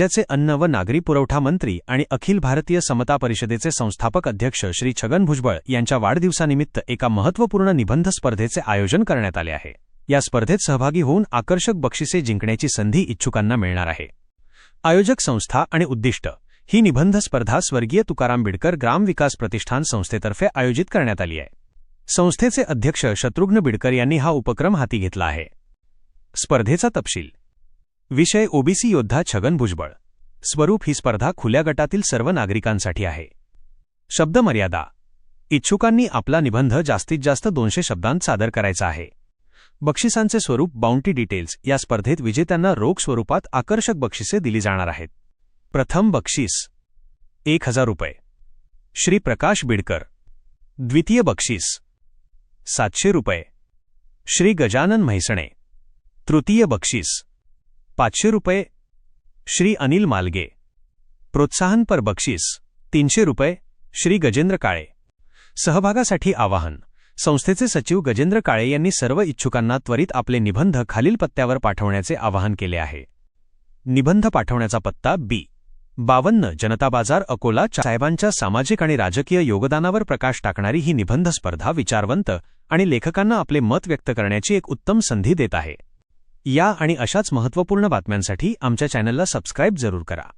राज्याचे अन्न व नागरी पुरवठा मंत्री आणि अखिल भारतीय समता परिषदेचे संस्थापक अध्यक्ष श्री छगन भुजबळ यांच्या वाढदिवसानिमित्त एका महत्त्वपूर्ण निबंध स्पर्धेचे आयोजन करण्यात आले आहे. या स्पर्धेत सहभागी होऊन आकर्षक बक्षिसे जिंकण्याची संधी इच्छुकांना मिळणार आहे. आयोजक संस्था आणि उद्दिष्ट. ही निबंध स्पर्धा स्वर्गीय तुकाराम बिडकर ग्राम विकास प्रतिष्ठान संस्थेतर्फे आयोजित करण्यात आली आहे. संस्थेचे अध्यक्ष शत्रुघ्न बिडकर यांनी हा उपक्रम हाती घेतला आहे. स्पर्धेचा तपशील. विषय ओबीसी योद्धा छगन भुजबळ. स्वरूप ही स्पर्धा खुल्या गटातील सर्व नागरिकांसाठी आहे. शब्दमर्यादा. इच्छुकांनी आपला निबंध जास्तीत जास्त दोनशे शब्दांत सादर करायचा आहे. बक्षिसांचे स्वरूप बाउंटी डिटेल्स या स्पर्धेत विजेत्यांना रोख स्वरूपात आकर्षक बक्षिसे दिली जाणार आहेत. प्रथम बक्षीस. एक हजार रुपये. श्री प्रकाश बिडकर. द्वितीय बक्षीस. सातशे रुपये. श्री गजानन म्हैसणे. तृतीय बक्षीस. पाचशे रुपये. श्री अनिल मालगे. प्रोत्साहनपर बक्षीस तीनशे रुपये. श्री गजेंद्र काळे. सहभागासाठी आवाहन संस्थेचे सचिव गजेंद्र काळे यांनी सर्व इच्छुकांना त्वरित आपले निबंध खालील पत्त्यावर पाठवण्याचे आवाहन केले आहे. निबंध पाठवण्याचा पत्ता बी. बावन्न जनता बाजार अकोला साहेबांच्या सामाजिक आणि राजकीय योगदानावर प्रकाश टाकणारी ही निबंध स्पर्धा विचारवंत आणि लेखकांना आपले मत व्यक्त करण्याची एक उत्तम संधी देत आहे. या आणि अशाच महत्त्वपूर्ण बातम्यांसाठी आमच्या चॅनलला सबस्क्राईब जरूर करा.